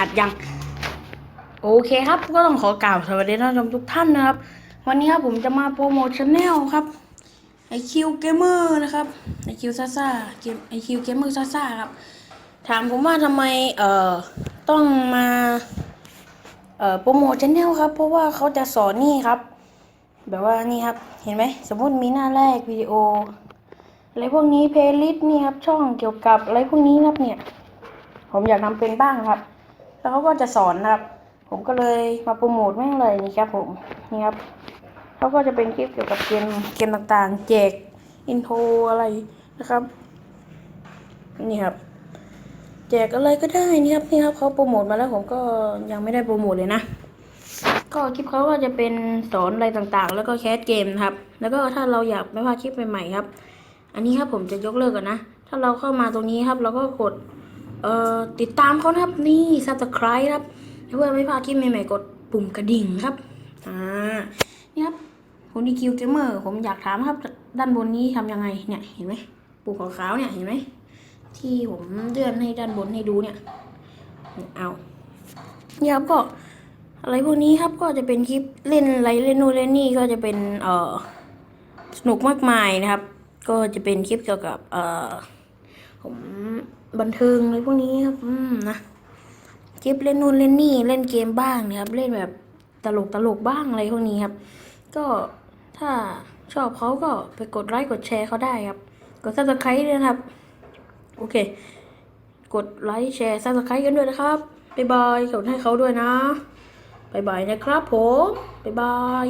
อัดยัง โอเคครับ ก็ต้องขอกล่าวสวัสดีท่านผู้ชมทุกท่านนะครับ วันนี้ครับผมจะมาโปรโมทช anel ครับ IQ Gamer นะครับ IQ ซ่าซ่าเกม IQ Gamer ซ่าซ่าครับ ถามผมว่าทำไมเอ่อต้องมาเอ่อโปรโมทช anel ครับ เพราะว่าเขาจะสอนนี่ครับ แบบว่านี่ครับเห็นไหมสมมติมีหน้าแรกวิดีโออะไรพวกนี้เพลย์ลิสต์นี่ครับช่องเกี่ยวกับอะไรพวกนี้ครับเนี่ย ผมอยากทำเป็นบ้างครับ แล้วเขาก็จะสอนนะครับ ผมก็เลยมาโปรโมทแม่งเลยนี่ครับผมนี่ครับเขาก็จะเป็นคลิปเกี่ยวกับเกมเกมต่างๆ แจกอินโทรอะไรนะครับนี่ครับ แจกอะไรก็ได้นี่ครับนี่ครับเขาโปรโมทมาแล้วผมก็ยังไม่ได้โปรโมทเลยนะก็คลิปเขาก็จะเป็นสอนอะไรต่างๆ แล้วก็แคสเกมนะครับ แล้วก็ถ้าเราอยากไม่พลาดคลิปใหม่ๆครับ อันนี้ครับผมจะยกเลิกก่อนนะ ถ้าเราเข้ามาตรงนี้ครับ เราก็กด เอ่อติดตามเขานะครับนี่ subscribe ครับเพื่อไม่พลาดคลิปใหม่ๆกดปุ่มกระดิ่งครับอ่านี่ครับผมดีคิวเกมเมอร์ผมอยากถามครับ ด้านบนนี้ทำยังไงเนี่ยเห็นไหมปุ่มขาวๆเนี่ยเห็นไหมที่ผมเลื่อนให้ด้านบนให้ดูเนี่ยเอาเนี่ยครับก็อะไรพวกนี้ครับก็จะเป็นคลิปเล่นอะไรเล่นโน่นเล่นนี่ก็จะเป็นเออสนุกมากมายนะครับ ก็จะเป็นคลิปเกี่ยวกับเอ่อ ผมบันเทิงอะไรพวกนี้ครับอืมนะคลิปเล่นนู่นเล่นนี่เล่นเกมบ้างนะครับเล่นแบบตลกตลกบ้างอะไรพวกนี้ครับ ก็ถ้าชอบเขาก็ไปกดไลค์กดแชร์เขาได้ครับ กดซับสไครต์ด้วยนะครับ โอเค กดไลค์แชร์ซับสไครต์กันด้วยนะครับบ๊ายบายกดให้เขาด้วยนะบ๊ายบายนะครับผมบ๊ายบาย